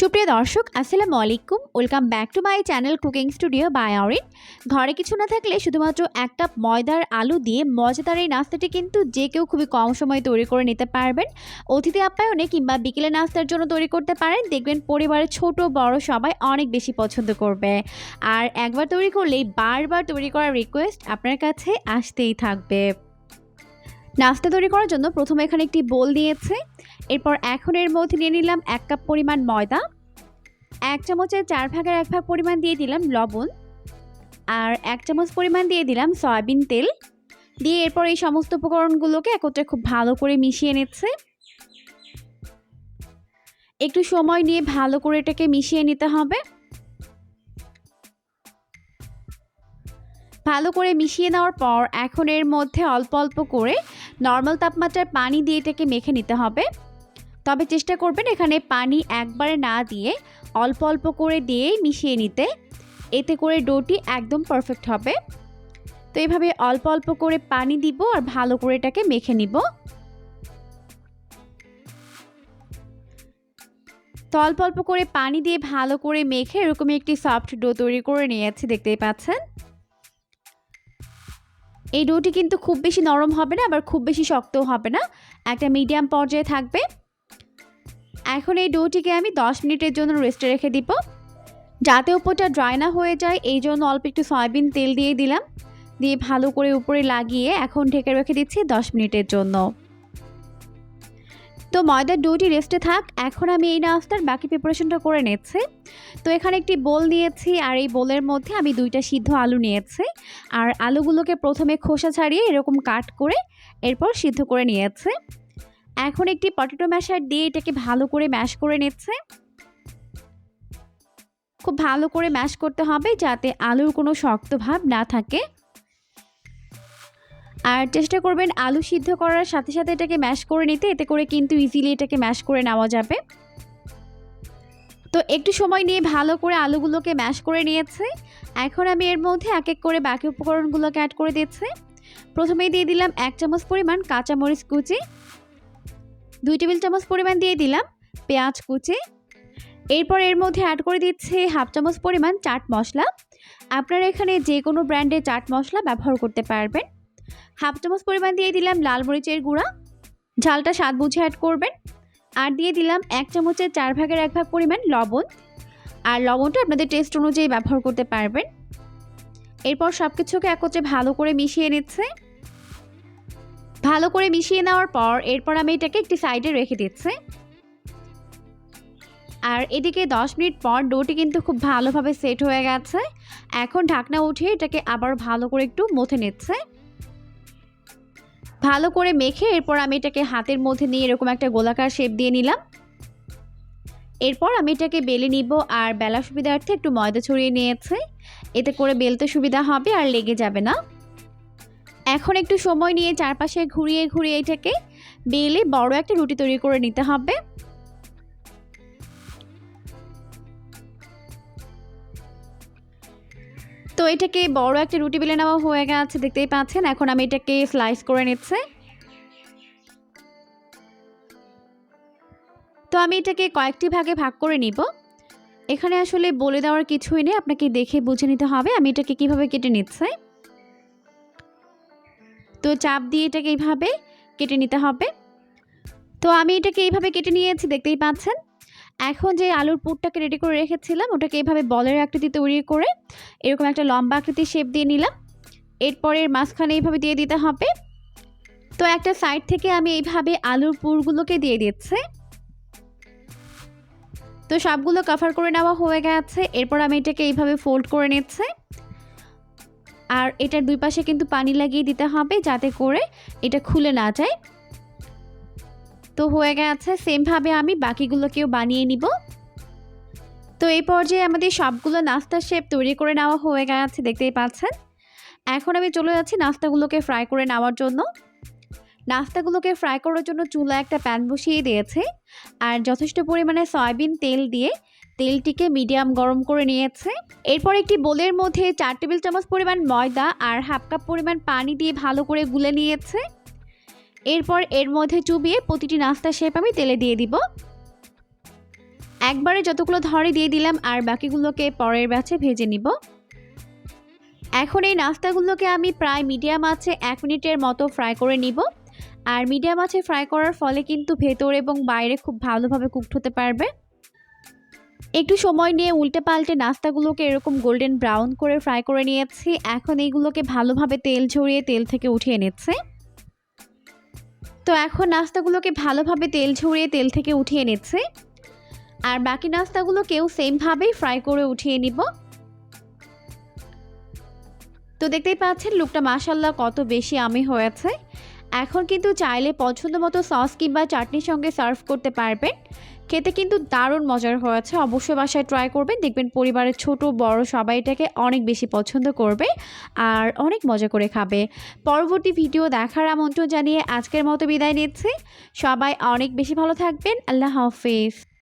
সুপ্রিয় দর্শক, আসসালামু আলাইকুম। Welcome back to my channel cooking studio by Arin ঘরে কিছু না থাকলে শুধুমাত্র এক কাপ ময়দার আলু দিয়ে মজাদার এই নাস্তাটি কিন্তু যে কেউ খুবই কম সময়ে তৈরি করে নিতে পারবেন। অতিথি আপ্যায়নে কিংবা বিকেলে নাস্তার জন্য তৈরি করতে পারেন। দেখবেন পরিবারের ছোট, বড় সবাই অনেক বেশি পছন্দ করবে। আর একবার তৈরি করলেই বারবার তৈরি করার রিকোয়েস্ট আপনার কাছে আসতেই থাকবে। নাস্তা তৈরি করার জন্য প্রথমে এখানে একটি বোল নিয়েছে। এরপর এখন এর মধ্যে নিয়ে নিলাম এক কাপ পরিমাণ ময়দা, এক চামচের চার ভাগের এক ভাগ পরিমাণ দিয়ে দিলাম লবণ আর এক চামচ পরিমাণ দিয়ে দিলাম সয়াবিন তেল। দিয়ে এরপর এই সমস্ত উপকরণগুলোকে একত্রে খুব ভালো করে মিশিয়ে নিচ্ছে। একটু সময় নিয়ে ভালো করে এটাকে মিশিয়ে নিতে হবে। ভালো করে মিশিয়ে নেওয়ার পর এখন এর মধ্যে অল্প অল্প করে নর্মাল তাপমাত্রার পানি দিয়ে এটাকে মেখে নিতে হবে। তবে চেষ্টা করবেন এখানে পানি একবারে না দিয়ে অল্প অল্প করে দিয়েই মিশিয়ে নিতে। এতে করে ডোটি একদম পারফেক্ট হবে। তো এভাবে অল্প অল্প করে পানি দিব আর ভালো করে এটাকে মেখে নিব। তো অল্প অল্প করে পানি দিয়ে ভালো করে মেখে এরকমই একটি সফট ডো তৈরি করে নিয়েছি, দেখতেই পাচ্ছেন। এই ডোটি কিন্তু খুব বেশি নরম হবে না, আবার খুব বেশি শক্তও হবে না। একটা মিডিয়াম পর্যায়ে থাকবে। এখন এই ডোটিকে আমি 10 মিনিটের জন্য রেস্টে রেখে দিব। যাতে উপরটা ড্রাই না হয়ে যায়, এই জন্য অল্প একটু সয়াবিন তেল দিয়ে দিলাম। দিয়ে ভালো করে উপরে লাগিয়ে এখন ঢেকে রেখে দিচ্ছি 10 মিনিটের জন্য। তো ময়দার ডোটি রেস্টে থাক, এখন আমি এই নাস্তার বাকি প্রিপারেশনটা করে নিচ্ছি। তো এখানে একটি বোল নিয়েছি, আর এই বোলের মধ্যে আমি দুইটা সিদ্ধ আলু নিয়েছি। আর আলুগুলোকে প্রথমে খোসা ছাড়িয়ে এরকম কাট করে এরপর সিদ্ধ করে নিয়েছে। এখন একটি পটেটো ম্যাশার দিয়ে এটাকে ভালো করে ম্যাশ করে নিচ্ছে। খুব ভালো করে ম্যাশ করতে হবে যাতে আলুর কোনো শক্ত ভাব না থাকে। আর চেষ্টা করবেন আলু সিদ্ধ করার সাথে সাথে এটাকে ম্যাশ করে নিতে। এতে করে কিন্তু ইজিলি এটাকে ম্যাশ করে নেওয়া যাবে। তো একটু সময় নিয়ে ভালো করে আলুগুলোকে ম্যাশ করে নিয়েছে। এখন আমি এর মধ্যে এক এক করে বাকি উপকরণগুলোকে অ্যাড করে দিচ্ছি। প্রথমেই দিয়ে দিলাম এক চামচ পরিমাণ কাঁচামরিচ কুচি, দুই টেবিল চামচ পরিমাণ দিয়ে দিলাম পেঁয়াজ কুচি। এরপর এর মধ্যে অ্যাড করে দিচ্ছে হাফ চামচ পরিমাণ চাট মশলা। আপনারা এখানে যে কোনো ব্র্যান্ডের চাট মশলা ব্যবহার করতে পারবেন। হাফ চামচ পরিমাণ দিয়ে দিলাম লাল মরিচের গুঁড়া। ঝালটা স্বাদ বুঝে অ্যাড করবেন। আর দিয়ে দিলাম এক চামচের চার ভাগের এক ভাগ পরিমাণ লবণ। আর লবণটা আপনাদের টেস্ট অনুযায়ী ব্যবহার করতে পারবেন। এরপর সব কিছুকে একত্রে ভালো করে মিশিয়ে নিচ্ছে। ভালো করে মিশিয়ে নেওয়ার পর এরপর আমি এটাকে একটি সাইডে রেখে দিচ্ছি। আর এদিকে 10 মিনিট পর ডোটি কিন্তু খুব ভালোভাবে সেট হয়ে গেছে। এখন ঢাকনা উঠিয়ে এটাকে আবার ভালো করে একটু মথে নিচ্ছে। ভালো করে মেখে এরপর আমি এটাকে হাতের মধ্যে নিয়ে এরকম একটা গোলাকার শেপ দিয়ে নিলাম। এরপর আমি এটাকে বেলে নিব আর বেলা সুবিধার্থে একটু ময়দা ছড়িয়ে নিয়েছে। এতে করে বেলতে সুবিধা হবে আর লেগে যাবে না। এখন একটু সময় নিয়ে চারপাশে ঘুরিয়ে ঘুরিয়ে এটাকে বেলে বড় একটা রুটি তৈরি করে নিতে হবে। তো এটাকে বড় একটা রুটি বেলে নেওয়া হয়ে গেছে, দেখতেই পাচ্ছেন। এখন আমি এটাকে স্লাইস করে নিচ্ছে। তো আমি এটাকে কয়েকটি ভাগে ভাগ করে নিব। এখানে আসলে বলে দেওয়ার কিছুই নেই, আপনাকে দেখে বুঝে নিতে হবে। আমি এটাকে কীভাবে কেটে নিচ্ছে? তো চাপ দিয়ে এটাকে এইভাবে কেটে নিতে হবে। তো আমি এটাকে এইভাবে কেটে নিয়েছি, দেখতেই পাচ্ছেন। এখন যে আলুর পুরটাকে রেডি করে রেখেছিলাম, ওটাকে এইভাবে বলের আকৃতি তৈরি করে এরকম একটা লম্বা আকৃতির শেপ দিয়ে নিলাম। এরপরের মাঝখানে এইভাবে দিয়ে দিতে হবে। তো একটা সাইড থেকে আমি এইভাবে আলুর পুরগুলোকে দিয়ে দিচ্ছে। তো সবগুলো কভার করে নেওয়া হয়ে গেছে। এরপর আমি এটাকে এইভাবে ফোল্ড করে নিচ্ছে। আর এটার দুই পাশে কিন্তু পানি লাগিয়ে দিতে হবে যাতে করে এটা খুলে না যায়। তো হয়ে গেছে, সেমভাবে আমি বাকিগুলোকেও বানিয়ে নিব। তো এই পর্যায়ে আমাদের সবগুলো নাস্তার শেপ তৈরি করে নেওয়া হয়ে গেছে, দেখতেই পাচ্ছেন। এখন আমি চলে যাচ্ছি নাস্তাগুলোকে ফ্রাই করে নেওয়ার জন্য। নাস্তাগুলোকে ফ্রাই করার জন্য চুলা একটা প্যান বসিয়ে দিয়েছে, আর যথেষ্ট পরিমাণে সয়াবিন তেল দিয়ে তেলটিকে মিডিয়াম গরম করে নিয়েছে। এরপর একটি বোলের মধ্যে চার টেবিল চামচ পরিমাণ ময়দা আর হাফ কাপ পরিমাণ পানি দিয়ে ভালো করে গুলে নিয়েছে। এরপর এর মধ্যে চুবিয়ে প্রতিটি নাস্তা শেপ আমি তেলে দিয়ে দিব। একবারে যতগুলো ধরে দিয়ে দিলাম আর বাকিগুলোকে পরের ব্যাচে ভেজে নিব। এখন এই নাস্তাগুলোকে আমি প্রায় মিডিয়াম আছে এক মিনিটের মতো ফ্রাই করে নিব। আর মিডিয়াম আছে ফ্রাই করার ফলে কিন্তু ভেতর এবং বাইরে খুব ভালোভাবে কুকড হতে পারবে। একটু সময় নিয়ে উল্টে পাল্টে নাস্তাগুলোকে এরকম গোল্ডেন ব্রাউন করে ফ্রাই করে নিয়েছি। এখন এইগুলোকে ভালোভাবে তেল ঝরিয়ে তেল থেকে উঠিয়ে নিচ্ছে। তো এখন নাস্তাগুলোকে ভালোভাবে তেল ঝরিয়ে তেল থেকে উঠিয়ে নিচ্ছে। আর বাকি নাস্তাগুলোকেও সেমভাবেই ফ্রাই করে উঠিয়ে নিব। তো দেখতেই পাচ্ছেন লুকটা মাসাল্লাহ কত বেশি আমি হয়েছে। এখন কিন্তু চাইলে পছন্দ মতো সস কিংবা চাটনির সঙ্গে সার্ভ করতে পারবেন। খেতে কিন্তু দারুণ মজার হয়েছে অবশ্যই বাসায় ট্রাই করবেন। দেখবেন পরিবারের ছোট, বড় সবাই এটাকে অনেক বেশি পছন্দ করবে আর অনেক মজা করে খাবে। পরবর্তী ভিডিও দেখার আমন্ত্রণ জানিয়ে আজকের মতো বিদায় নিচ্ছি। সবাই অনেক বেশি ভালো থাকবেন। আল্লাহ হাফিজ।